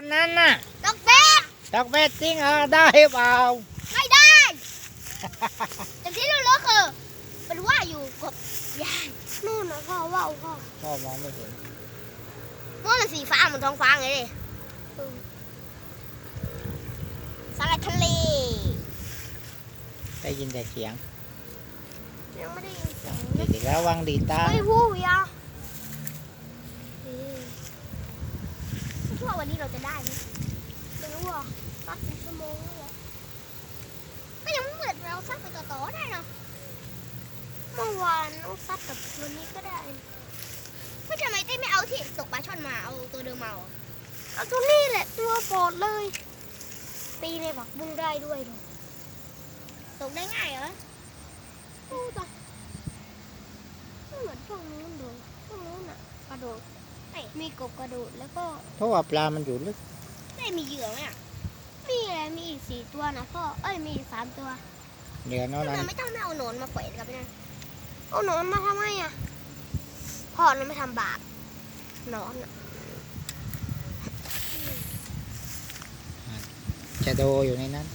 คนนั้นน่ะดอกเบ็ดดอกเบ็ดจริงเหรอได้เปล่าไม่ได้แต่ที่รู้ๆคือเป็นว่าอยู่กับยายนู่นนะพ่อว่าวพ่อพ่อมองไม่เห็นว่ามันสีฟ้าเหมือนท้องฟ้าไงดิสลัดทะเลได้ยินแต่เสียงยังไม่ได้ยินเสียงดีดีแล้ววางดีตาไม่พูดยาไม่รู้ ว่าวันนี้เราจะได้ไหมไม่รู้อะซัดเป็นชั่วโมงแล้วแหละก็ยังไม่เหมือนเราซัดไปต่อๆได้เนาะเมื่อวานน้องซัดกับวันนี้ก็ได้ไม่ทำไมเต้ไม่เอาที่ตกปลาช่อนมาเอาตัวเดิมมาอะเอาตัวนี้แหละตัวโปรดเลย ตีในผักบุ้งได้ด้วยดูตกได้ง่ายเหรอโอ้ตายไม่เหมือนพวกนู้นเลยพวกนู้นอะกระโดดเอ้ย มีกบกระโดดแล้วก็เพราะว่าปลามันอยู่ลึกได้มีเหยื่อไหมอะมีอะไรมีอีกสี่ตัวนะพ่อเอ้ยมีอีกสามตัวเหนือน้อยทำนั้นไมไม่ต้องไม่เอาหนอนมาแขวนกับเนี่ยเอาหนอนมาทำไมอะพ่อนั่นไม่ทำบาปหนอนอะจะโดอยู่ในนั้น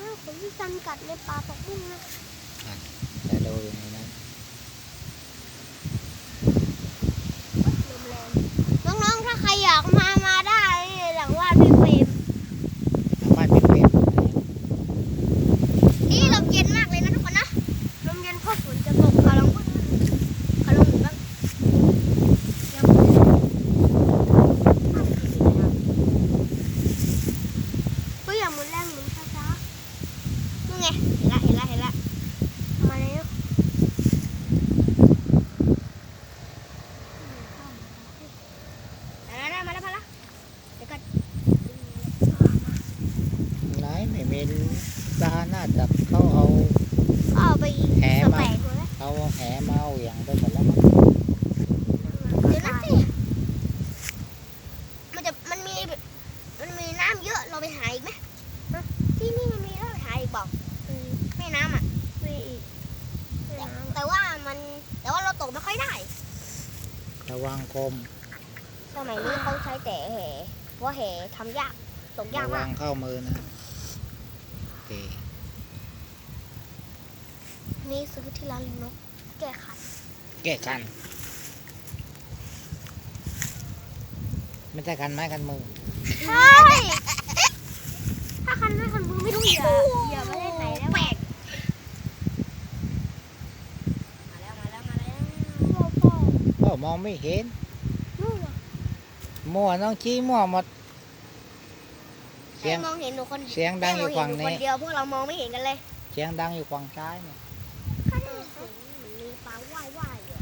น่าขนที่ซันกัดในปลาปักบุ้งนะจะโดอยู่ในนั้น ลมแรงน้องๆ ถ้าใครอยากมา มาได้หลังว่านพี่เฟรม สามารถเป็นเป็น นี่ลมเย็นมากเลยนะทุกคนนะ ลมเย็นเพราะฝนจะตกกำลังวุ่นกำลังอยู่บ้างยังเฮ้ยอย่าหมุนแรงหมุนช้าๆนู่นไง เห็นละเห็นละเห็นละมาแล้วมาแล้วมาแล้วมาแล้วเดี๋ยวก่อน ไหน ไม่มีปลาน่าจะเขาเอาเอาไปแหสมาแปดเลยเอาแหมาเอาอย่างไปหมดแล้วมั้งเดี๋ยวนะสิมันจะมันมีมันมีน้ำเยอะเราไปหาอีกไหมฮะที่นี่มันมีเราไปหาอีกบอกแม่น้ำอะมีอีกแต่แต่ว่ามันแต่ว่าเราตกไม่ค่อยได้ระวังคมสมัยนี้เขาใช้แต่แห่เพราะแห่ทำยากตกยากระวัมากงเข้ามือนะโอ เค นี่ซื้อที่ร้านลิงนกแก้ขัดแก้กัน ไม่ใช่กันไม้กันมือ ใช่ ถ้าคันไม่คันมือไม่รู้อย่าอย่ามาเล่นไหนแล้วแปลกมาแล้วมาแล้วมาแล้วพ่อพ่อพ่อมองไม่เห็นนู่นน่ะมั่วน้องชี้มั่วหมด เสีแม่ยง มองเห็นหนูคนเสียงดังอยู่ฝั่งแม่มนี้เห็หคนเดียวพวกเรามองไม่เห็นกันเลยเสียงดังอยู่ฝั่งซ้ายเนี่ยข้างหน้าเห็นมีปลาว่ายว่ายอยู่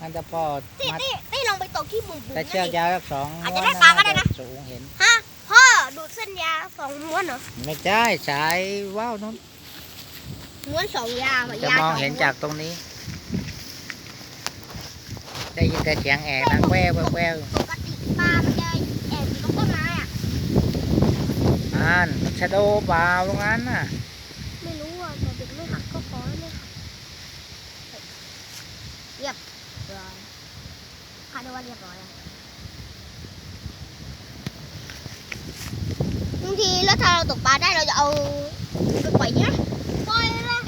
นั่นจะพ่อตี้มัดตี้ตี้ลองไปตกที่บุ๋มบุ๋มแต่นั่นเชือกดิ ยาวสักสองอาจจะม้วนได้ปลาก็ได้นะ สูงเห็น ฮะพ่อดูดเส้นยาสองม้วนเหรอไม่ใช่สายว่าวนู้นม้วนสองยาวอะจะยามองสเห็นม้วจากตรงนี้ ได้ยินแต่เสียงแอะดังแววแววแววปกติปลามันจะแอบอยู่ตรงต้นไม้อะ อ่านชะโดเปล่าตรงนั้นน่ะ ไม่รู้อะแต่เด็กไม่หักก็ขอให้ไม่หักเรียบร้อยคาดว่าเรียบร้อยอะบางทีแล้วถ้าเราตกปลาได้เราจะเอาไปปล่อยเนี่ยปล่อยเลยนะ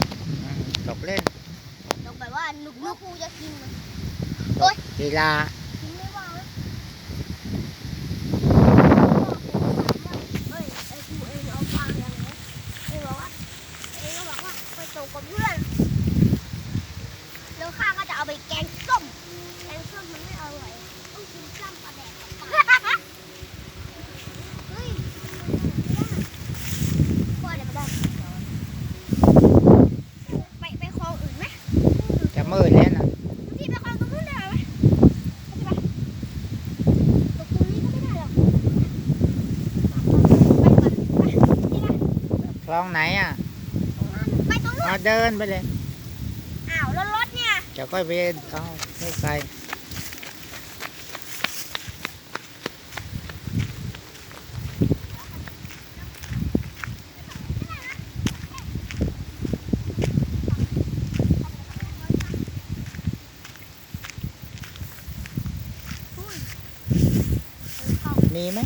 อืมตกเล่นตกแบบว่านุกนุกครูจะกินมันลีลากินไม่ว่านะเฮ้ยไอ้ครูเองเอาปลาอย่างไรเองบอกว่าเองก็บอกว่าไปตกกับเพื่อนแล้วข้าก็จะเอาไปแกงส้มแกงส้มมันไม่อร่อยต้องกินจ้ำปลาแดกกับปลาเฮ้ยพ่อเดี๋ยวมาได้ไปไปคลองอื่นไหม จะมืดแล้วนะ ที่ไปคลองตรงนู้นได้ไหมไปไปตรงนี้ก็ไม่ได้หรอกไปก่อนไปนี่นะ คล องไหนอะไปตรงนู้นเอาเดินไปเลย อ้าวแล้วรถเนี่ยจะค่อยไปเอาไม่ไกลเข้ามีไหม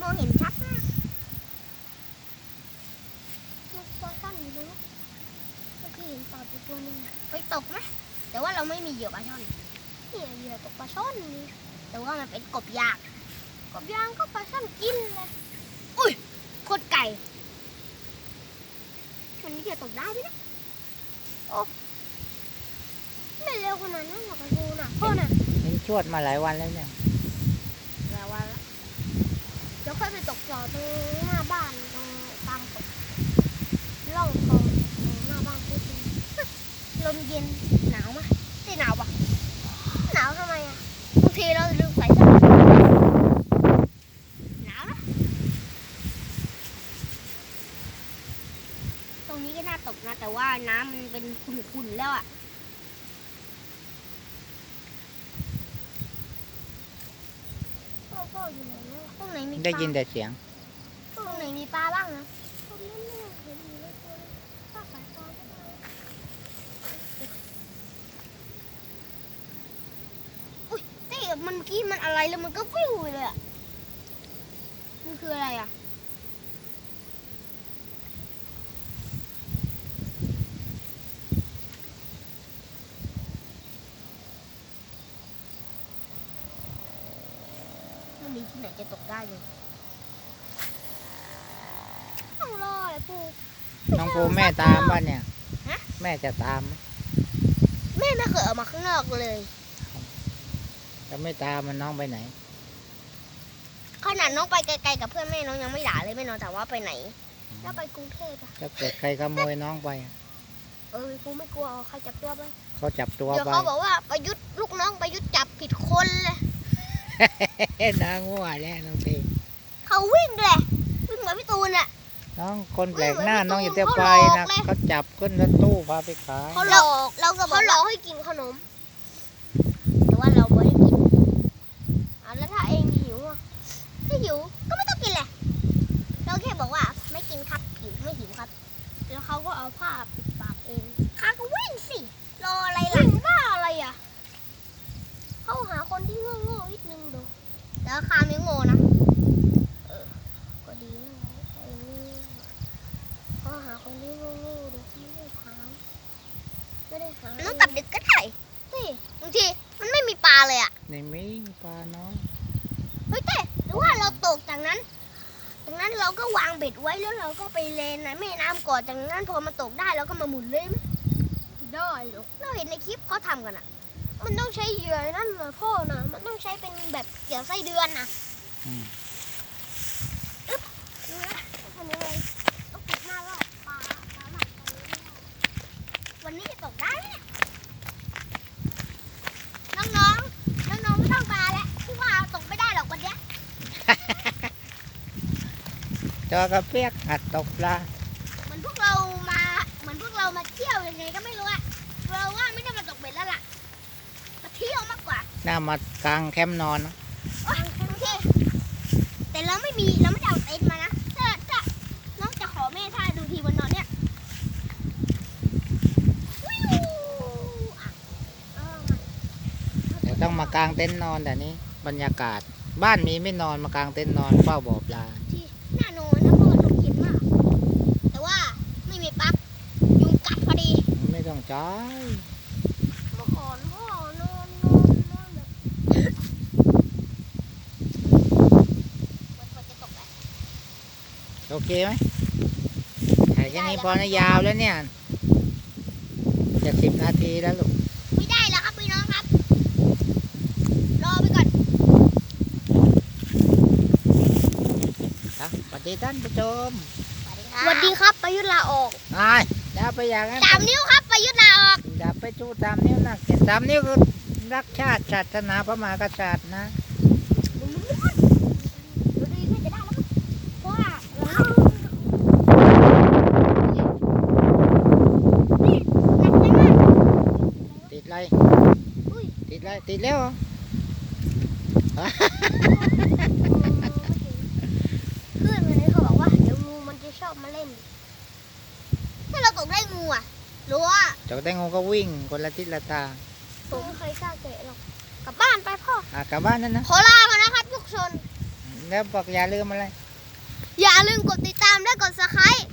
มองเห็นชัดมากมันตัวสั้นอยู่ตรงนู้นเมื่อกี้เห็นตอดอยู่ตัวหนึ่งไปตกไหมแต่ว่าเราไม่มีเหยื่อปลาช่อนเนี่ยเหยื่อตกปลาช่อนนี่แต่ว่ามันเป็นกบยางกบยางก็ปลาช่อนกินเลยอุ้ยโคตรไก่วันนี้จะตกได้ไหมเนี่ยโอ้ไม่เร็วขนาดนั้นหรอกกระดูน่ะพ่อน่ะเห็นชวดมาหลายวันแล้วเนี่ยหลายวันละเดี๋ยวค่อยไปตกปลาตรงหน้าบ้านตรงตามตกล่องคลองตรงหน้าบ้านที่เป็นลมเย็นหนาวไหมไม่ หนาวปะหนาวทำไมอะบางทีเราลืมใส่เสื้อหนาวนะตรงนี้ก็น่าตกนะ แต่ว่าน้ำมันเป็นขุ่นๆแล้วอะพ่อพ่ออยู่ไหนเนี่ยตรงไหนมีปลาได้ยินแต่เสียง ตรงไหนมีปลาบ้างนะตรงนั้นเนี่ยเห็นอยู่ในตัวเลยปลาสายปลาก็ได้อุ้ยเต้ มันเมื่อกี้มันอะไรแล้วมันก็ฟิวไปเลยอะ มันคืออะไรอะ มันมีที่ไหนจะตกได้เลยต้องรอเลยปูน้องภูแม่ตามป่ะเนี่ย ฮะ แม่จะตามไหมแม่ไม่เคยออกมาข้างนอกเลย จะไม่ตามมันน้องไปไหน ขนาดน้องไปไกลๆกับเพื่อนแม่น้องยังไม่ด่าเลยแม่น้องถามว่าไปไหนแล้วไปกรุงเทพอะถ้าเกิดใครขโมยน้องไป เออกูไม่กลัวใครจับตัวไปเขาจับตัวเดี๋ยวไปเขาบอกว่าประยุทธ์ลูกน้องประยุทธ์จับผิดคนเลยนางงัวแล้วน้องพีเขาวิ่งเลยวิ่งเหมือนพี่ตูนอะน้องคนแปลกหน้าเออน้องอย่าเที่ยวเขาไปหลอกนะเลยเขาจับขึ้นรถตู้พาไปขายเขาหลอกเราก็เขาหลอกให้กินขนม แต่ว่าเราไม่ให้กินอะแล้วถ้าเองหิวอะ ถ้าหิวก็ไม่ต้องกินแหละ เราแค่บอกว่าไม่กินครับหิวไม่หิวครับ แล้วเขาก็เอาผ้าปิดปากเองข้าก็วิ่งสิ รออะไรล่ะวิ่งบ้าอะไรอะ เขาหาคนที่โง่ๆนิดนึงดู แล้วคาไม่โง่นะ เออ ก็ดีนะไอ้นี่เขาหาคนที่โง่ๆดูไม่ได้ถามไม่ได้หาต้องกลับดึกก็ได้สิบางทีมันไม่มีปลาเลยอะในมีปลาน้องเฮ้ยเต้ หรือว่าเราตกจากนั้นจากนั้นเราก็วางเบ็ดไว้แล้วเราก็ไปเลนนะแม่น้ำก่อนจากนั้นพอมันตกได้เราก็มาหมุนเลยไหมได้หรอเราเห็นในคลิปเขาทำกันอะ มันต้องใช้เหยื่อนั่นนะพ่อนะมันต้องใช้เป็นแบบเกี่ยวไส้เดือนนะอืมดูนะทำยังไงต้องปิดหน้ารอบปลาปลาหลักวันนี้จะตกได้ไหมเนี่ยน้องๆน้องๆไม่ต้องปลาแล้วที่ว่าตกไม่ได้หรอกวันเนี้ย จอกระเปียกหัดตกปลาเหมือนพวกเรามาเหมือนพวกเรามาเที่ยวยังไงก็ไม่รู้อะเราว่าไม่ได้มาตกเบ็ดแล้วล่ะมาเที่ยวมากกว่าหน้ามากลางแคมป์นอนนะโอเคแต่เราไม่มีเราไม่ได้เอาเต็นท์มานะถ้าถ้าน้องจะขอแม่ท่าดูทีบนนอนเนี่ยวิวอะเออมาเดี๋ยวต้องมากางเต็นท์นอนแต่นี้ บรรยากาศ บ้านมีไม่นอนมากางเต็นท์นอนเฝ้าบ่อปลา ที่หน้านอนนะเพราะว่าลมเย็นมาก แต่ว่าไม่มีปลั๊กยุงกัดพอดี ไม่ต้องจ่ายเมื่อก่อนพ่อนอนนอนนอนแบบมันควรจะตกแล้วโอเคไหมถ่ายแค่นี้พอนะยาวแล้วเนี่ย จะสิบนาทีแล้วลูก ไม่ได้แล้วครับพี่น้องครับ รอไปก่อนครับสวัสดีท่านผู้ชมสวัสดีครับประยุทธ์ลาออก นาย อย่าไปอย่างนั้นสามนิ้วครับประยุทธ์ลาออกอย่าไปชูตามนิ้วนะเขียนตามนิ้วคือรักชาติศาสนาพระมหากษัตริย์นะดูดีน่าจะได้แล้วมั้งเพราะว่าเรานี่หนักจังอะติดอะไรอุ้ยติดอะไรติดแล้วเหรอ เพื่อนคนนี้เขาบอกว่าเดี๋ยวงูมันจะชอบมาเล่น ถ้าเราตกได้งูอะรู้ว่าเจ้าแตงโมก็วิ่งคนละทิศละทางผมไม่เคยกล้าแกะหรอกกลับบ้านไปพ่ออะกลับบ้านนั่นนะขอลาก่อนนะครับทุกคนแล้วบอกอย่าลืมอะไร อย่าลืมกดติดตามและกดซับสไครต์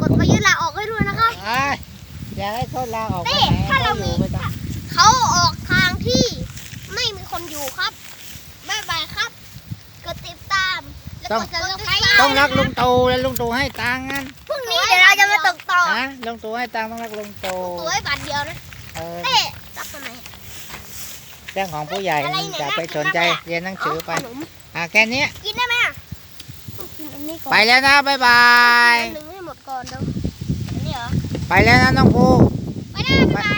กดไปยืนลาออกให้ด้วยนะครับอ้ายอย่าให้เขาลาออกไปนี่ไหนถ้าเราเขาอยู่มีไปตามเขาออกทางที่ไม่มีคนอยู่ครับบ๊ายบายครับ กดติดตามและกดซับสไครต์ต้องรักลุงตู่แล้วลุงตู่ให้ตังค์งั้น พรุ่งนี้เดี๋ยวเราจะมาตกต่อฮะลุงตู่ให้ตังค์ต้องรักลุงตู่ตัวให้บาทเดียวนะเออเต้รับทำไมเรื่องของผู้ใหญ่อะไรเนี่ยอย่าไปสนใจน่ากินมากเรียนหนังสือไปขนมอะแค่นี้กินได้ไหมอะกินอันนี้ก่อนไปแล้วนะบ๊ายบายกินอันหนึ่งให้หมดก่อนเดี๋ยวอันนี้เหรอไปแล้วนะน้องภูไปได้บ๊ายบาย